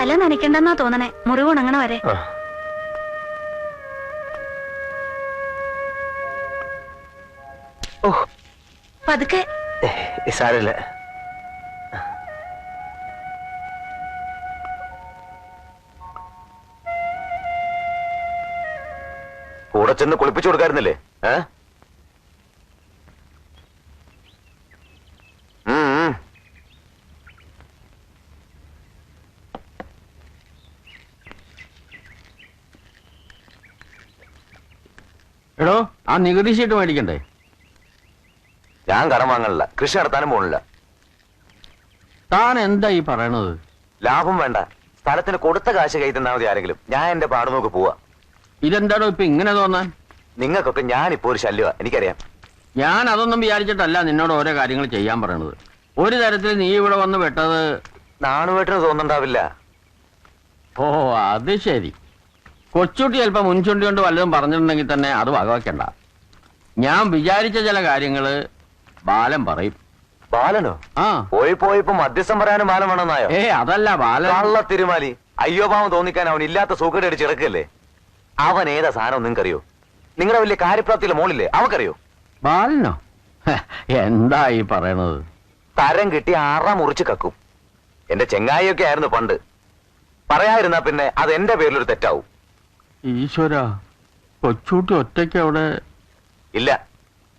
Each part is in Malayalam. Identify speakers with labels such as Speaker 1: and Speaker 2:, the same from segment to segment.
Speaker 1: തല നനയ്ക്കണ്ടെന്നാ തോന്നണേ. മുറിവുണങ്ങണ വരെ. പതുക്കെ.
Speaker 2: സാരല്ല
Speaker 3: കൂടെ ചെന്ന് കുളിപ്പിച്ചു കൊടുക്കായിരുന്നില്ലേ? ഏ?
Speaker 4: എടോ ആ നികുതി ഷീട്ട് മേടിക്കണ്ടേ?
Speaker 3: ഞാൻ കടം വാങ്ങണില്ല കൃഷി നടത്താനും പോണില്ല.
Speaker 4: താൻ എന്താ ഈ പറയണത്?
Speaker 3: ലാഭം വേണ്ട. സ്ഥലത്തിന് കൊടുത്ത കാശ് കൈ തന്നാ മതി ആരെങ്കിലും. ഞാൻ എന്റെ പാട് നോക്കി പോവാ.
Speaker 4: ഇതെന്താണോ ഇപ്പൊ ഇങ്ങനെ തോന്നാൻ?
Speaker 3: നിങ്ങൾക്കൊക്കെ ഞാൻ ഇപ്പോ ഒരു ശല്യമാ എനിക്കറിയാം.
Speaker 4: ഞാൻ അതൊന്നും വിചാരിച്ചിട്ടല്ല നിന്നോട് ഓരോ കാര്യങ്ങൾ ചെയ്യാൻ പറയണത്. ഒരു തരത്തിൽ നീ ഇവിടെ വന്ന് വെട്ടത്
Speaker 3: നാണുവേട്ടിന് തോന്നുന്നുണ്ടാവില്ല.
Speaker 4: ഓ അത് ശരി. കൊച്ചുട്ടി ചിലപ്പോൾ മുൻചുണ്ടി കൊണ്ട് വല്ലതും പറഞ്ഞിട്ടുണ്ടെങ്കിൽ തന്നെ അത് വകവെക്കണ്ട. ഞാൻ വിചാരിച്ച ചില കാര്യങ്ങൾ ബാലൻ പറയും.
Speaker 3: ബാലനോ?
Speaker 4: ആ.
Speaker 3: പോയി പോയിപ്പോ മധ്യസ്ഥം പറയാനും ബാലൻ വേണമെന്നായോ?
Speaker 4: ഏ അതല്ല ബാലൻ
Speaker 3: കള്ള തിരുമാലി. അയ്യോ പാവം തോന്നിക്കാൻ അവൻ ഇല്ലാത്ത സൂക്കേട് അടിച്ച് ഇറക്കല്ലേ അവൻ ഏതാ സാധനം നിങ്ങൾക്കറിയോ? നിങ്ങളുടെ വലിയ കാര്യപ്രാപ്തിയിലെ മോളില്ലേ? അവക്കറിയോ
Speaker 4: ബാലനോ? ഹെ, എന്താ ഈ പറയണത്?
Speaker 3: തരം കിട്ടി ആറാം മുറിച്ച് കക്കും. എന്റെ ചെങ്ങായിയൊക്കെ ആയിരുന്നു പണ്ട്. പറയാതിരുന്നാ പിന്നെ അത് എന്റെ പേരിലൊരു തെറ്റാവും.
Speaker 4: ഈശ്വര കൊച്ചൂട്ടി ഒറ്റയ്ക്ക് അവിടെ
Speaker 3: ഇല്ല.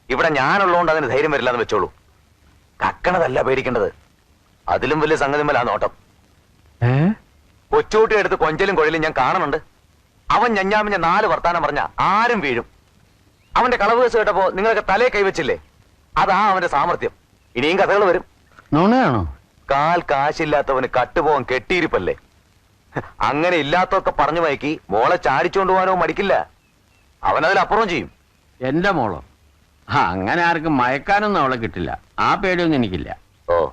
Speaker 3: ഇവിടെ ഞാനുള്ളതുകൊണ്ട് അതിന് ധൈര്യം വരില്ലാന്ന് വെച്ചോളൂ. കക്കണതല്ല പേടിക്കേണ്ടത്. അതിലും വലിയ സംഗതി മേലാ നോട്ടം. കൊച്ചൂട്ടി എടുത്ത് കൊഞ്ചലും കൊഴലും ഞാൻ കാണുന്നുണ്ട്. അവൻ ഞഞ്ഞാമിഞ്ഞ നാല് വർത്താനം പറഞ്ഞ ആരും വീഴും. അവന്റെ കളവ് കേസ് കേട്ടപ്പോ നിങ്ങൾക്ക് തലേ കൈവച്ചില്ലേ? അതാ അവന്റെ സാമർത്ഥ്യം ഇനിയും കഥകൾ വരും.
Speaker 4: നുണയാണോ?
Speaker 3: കാൽ കാശില്ലാത്തവന് കട്ടുപോകാൻ കെട്ടിയിരിപ്പല്ലേ? അങ്ങനെ ഇല്ലാത്തൊക്കെ പറഞ്ഞു വയക്കി മോളെ ചാടിച്ചോണ്ട് പോകാനോ മടിക്കില്ല. അവനതിൽ അപ്പുറം ചെയ്യും.
Speaker 4: എന്റെ മോളോ? ആ അങ്ങനെ ആർക്കും മയക്കാനൊന്നും അവളെ കിട്ടില്ല. ആ പേടിയൊന്നും എനിക്കില്ല.
Speaker 3: ഓ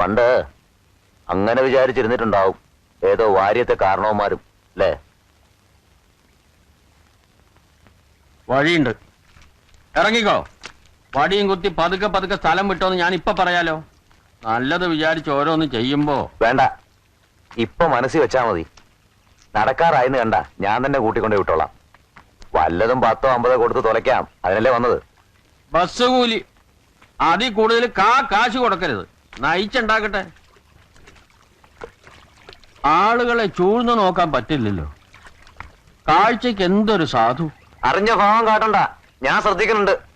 Speaker 3: പണ്ട് അങ്ങനെ വിചാരിച്ചിരുന്നിട്ടുണ്ടാവും. ഏതോ വാര്യത്തെ കാരണവന്മാരും അല്ലേ?
Speaker 4: വഴിയുണ്ട്. ഇറങ്ങിക്കോ. വടിയും കുത്തി പതുക്കെ പതുക്കെ സ്ഥലം വിട്ടോന്ന് ഞാൻ ഇപ്പൊ പറയാലോ. നല്ലത് വിചാരിച്ച് ഓരോന്ന് ചെയ്യുമ്പോ
Speaker 3: വേണ്ട. ഇപ്പൊ മനസ്സിൽ വെച്ചാ മതി. നടക്കാറായെന്ന് കണ്ട ഞാൻ തന്നെ കൂട്ടിക്കൊണ്ട് വിട്ടോളാം. വല്ലതും പത്തോ അമ്പതോ കൊടുത്ത് തുലയ്ക്കാം. അതിനല്ലേ വന്നത്?
Speaker 4: ബസ് കൂലി. അതിൽ കൂടുതൽ കാ കാശ് കൊടുക്കരുത്. നയിച്ചുണ്ടാക്കട്ടെ. ആളുകളെ ചൂഴ്ന്നു നോക്കാൻ പറ്റില്ലല്ലോ. കാഴ്ചക്ക് എന്തൊരു സാധു.
Speaker 3: അറിഞ്ഞ ഭാവം കാട്ടണ്ട. ഞാൻ ശ്രദ്ധിക്കുന്നുണ്ട്.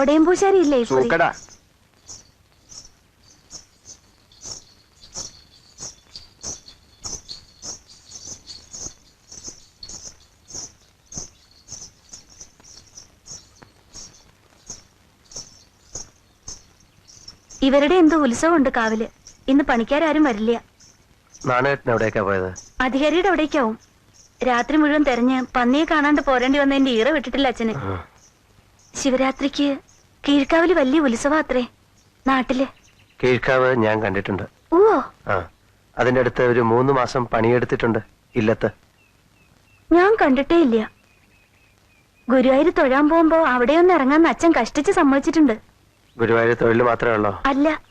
Speaker 1: ഒടയമ്പൂശാരി ഇല്ലേ ഈ കുറി?
Speaker 2: സൂക്കടാ.
Speaker 1: ഇവരുടെ എന്തോ ഉത്സവമുണ്ട് കാവിൽ. ഇന്ന് പണിക്കാരും വരില്ല.
Speaker 2: നാണേട്ടൻ എവിടേക്കാ പോയത്?
Speaker 1: അധികാരിയുടെ അവിടേക്കാവും. രാത്രി മുഴുവൻ തെരഞ്ഞ് പന്നിയെ കാണാണ്ട് പോരേണ്ടി വന്നതിന്റെ ഈറ വിട്ടിട്ടില്ല അച്ഛന്. ശിവരാത്രിക്ക് കീഴ്ക്കാവിൽ വലിയ ഉത്സവം അത്രേ. നാട്ടിൽ.
Speaker 2: കീഴ്ക്കാവ് ഞാൻ കണ്ടിട്ടുണ്ട്.
Speaker 1: ഓ
Speaker 2: ആ അതിന്റെ അടുത്ത് ഒരു മൂന്ന് മാസം പണിയെടുത്തിട്ടുണ്ട് ഇല്ലത്ത്.
Speaker 1: ഞാൻ കണ്ടിട്ടേ ഇല്ല. ഗുരുവായൂർ തൊഴാൻ പോകുമ്പോ അവിടെയൊന്ന് ഇറങ്ങാൻ അച്ഛൻ കഷ്ടിച്ച് സമ്മതിച്ചിട്ടുണ്ട്.
Speaker 2: ഗുരുവായൂർ തൊഴിൽ മാത്രമേ ഉള്ളോ?
Speaker 1: അല്ല.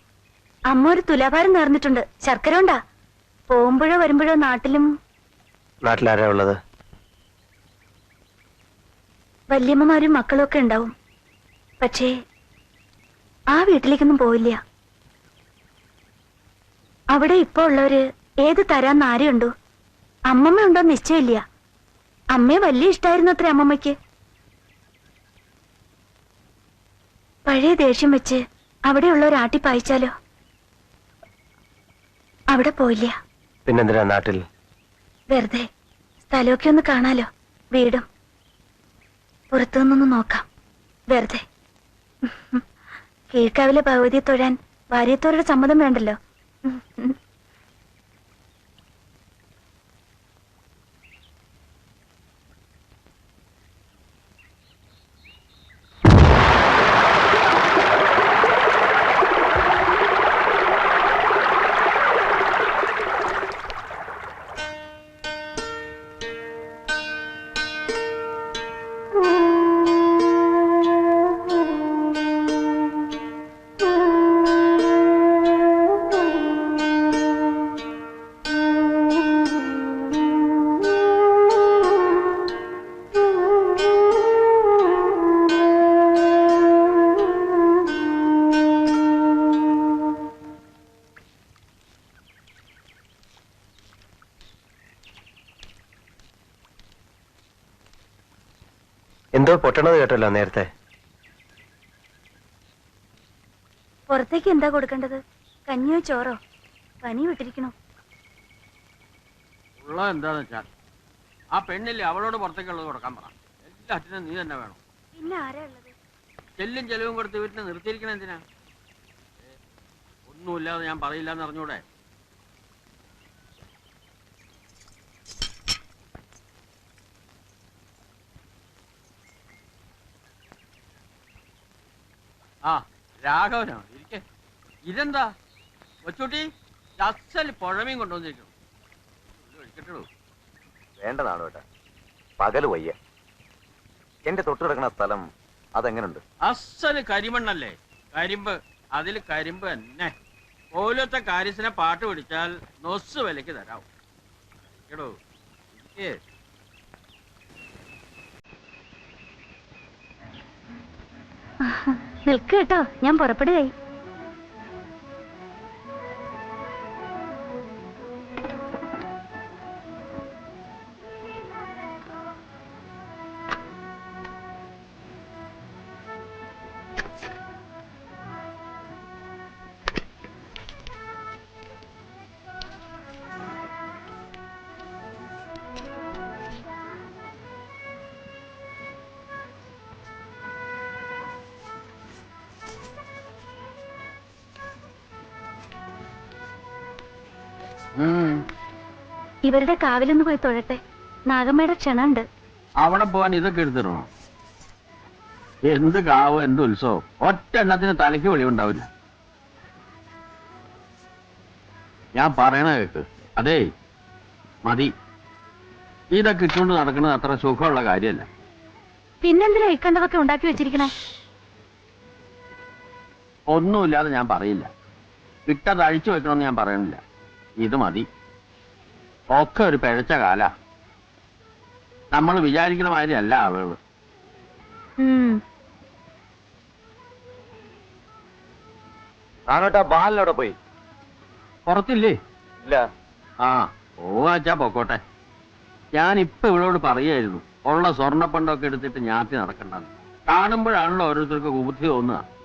Speaker 1: അമ്മ ഒരു തുലാഭാരം നേർന്നിട്ടുണ്ട്. ശർക്കര ഉണ്ടാ പോകുമ്പോഴോ വരുമ്പോഴോ നാട്ടിലും
Speaker 2: നാട്ടിലാരാ ഉള്ളത്?
Speaker 1: വല്യമ്മമാരും മക്കളും ഒക്കെ ഉണ്ടാവും. പക്ഷേ ആ വീട്ടിലേക്കൊന്നും പോയില്ല അവിടെ ഇപ്പൊ ഉള്ളവര് ഏത് തരാന്ന് ആരെയുണ്ടോ അമ്മമ്മ ഉണ്ടോ നിശ്ചയമില്ല. അമ്മയെ വലിയ ഇഷ്ടായിരുന്നു അത്ര അമ്മമ്മയ്ക്ക്. പഴയ ദേഷ്യം വെച്ച് അവിടെയുള്ളവർ ആട്ടി പായിച്ചാലോ? അവിടെ പോയില്ല.
Speaker 2: പിന്നെന്തിനാ നാട്ടിൽ?
Speaker 1: വെറുതെ സ്ഥലമൊക്കെ ഒന്ന് കാണാലോ വീടും. പുറത്തു നിന്നൊന്ന് നോക്കാം. വെറുതെ. കീഴ്ക്കാവിലെ ഭഗവതിയെ തൊഴാൻ ഭാര്യത്തോരുടെ സമ്മതം വേണ്ടല്ലോ?
Speaker 2: എന്തോ പൊട്ടണത് കേട്ടല്ലോ നേരത്തെ.
Speaker 1: പുറത്തേക്ക് എന്താ കൊടുക്കേണ്ടത്? കഞ്ഞിയോ ചോറോ? പനി വിട്ടിരിക്കണോ.
Speaker 4: ഉള്ളത് എന്താന്ന് വെച്ചാൽ ആ പെണ്ണില്ലേ അവളോട് പുറത്തേക്കുള്ളത് കൊടുക്കാൻ പറ. എല്ലാറ്റിനും നീ തന്നെ വേണം.
Speaker 1: പിന്നെ ആരാ ഉള്ളത്?
Speaker 4: ചെല്ലും ചെലവും കൊടുത്ത് വീട്ടിനെ നിർത്തിയിരിക്കണം എന്തിനാ? ഒന്നുമില്ലാതെ ഞാൻ പറയില്ല എന്ന് അറിഞ്ഞൂടെ? ആ രാഘവനാണ് ഇരിക്കെ. ഇതെന്താ? കൊച്ചുട്ടി അസൽ പുഴമീൻ കൊണ്ടുവന്നിരിക്കണം ഒഴിക്കട്ടുള്ളൂ
Speaker 3: വേണ്ടതാണ് കേട്ടാ പകൽ വയ്യ. എന്റെ തൊട്ട് കിടക്കുന്ന സ്ഥലം അതെങ്ങനുണ്ട്?
Speaker 4: അസൽ കരിമണ്ണല്ലേ? കരിമ്പ്. അതിൽ കരിമ്പ് തന്നെ. പോലത്തെ കാര്യസിനെ പാട്ട് പിടിച്ചാൽ നൊസ് വിലക്ക് തരാം കേടോ ഇരിക്ക്.
Speaker 1: നിൽക്ക് കേട്ടോ ഞാൻ പുറപ്പെടുകയായി. ഇവരുടെ കാവിലൊന്ന് പോയി തൊഴട്ടെ. നാഗമ്മയുടെ ക്ഷണുണ്ട്
Speaker 4: അവിടെ പോവാൻ ഇതൊക്കെ എടുത്തിടണോ? എന്ത് കാവ് എന്ത് ഉത്സവം? ഒറ്റ എണ്ണത്തിന് തലയ്ക്ക് വെളി ഉണ്ടാവില്ല ഞാൻ പറയണ കേക്ക്. അതേ മതി. ഇതൊക്കെ ഇട്ടുകൊണ്ട് നടക്കുന്നത് അത്ര സുഖമുള്ള കാര്യമല്ല.
Speaker 1: പിന്നെന്തിനാ ഇക്കണ്ടതൊക്കെ ഉണ്ടാക്കി വെച്ചിരിക്കണേ?
Speaker 4: ഒന്നുമില്ലാതെ ഞാൻ പറയില്ല. ഇട്ടത് അഴിച്ചു വെക്കണമെന്ന് ഞാൻ പറയണില്ല. ഇത് മതി. ഒക്കെ ഒരു പിഴച്ച കാല. നമ്മൾ വിചാരിക്കുന്ന മാതിരി അല്ല
Speaker 1: അവൾ
Speaker 3: നാനോട്ടാ ബാലിനവിടെ പോയി?
Speaker 4: പുറത്തില്ലേ?
Speaker 3: ഇല്ല.
Speaker 4: ആ പോവാച്ചാ പൊക്കോട്ടെ. ഞാൻ ഇപ്പൊ ഇവളോട് പറയായിരുന്നു. ഉള്ള സ്വർണപ്പണ്ടൊക്കെ എടുത്തിട്ട് ഞാത്തി നടക്കണ്ടെന്ന്. കാണുമ്പോഴാണല്ലോ ഓരോരുത്തർക്ക് ബുദ്ധി തോന്നുക.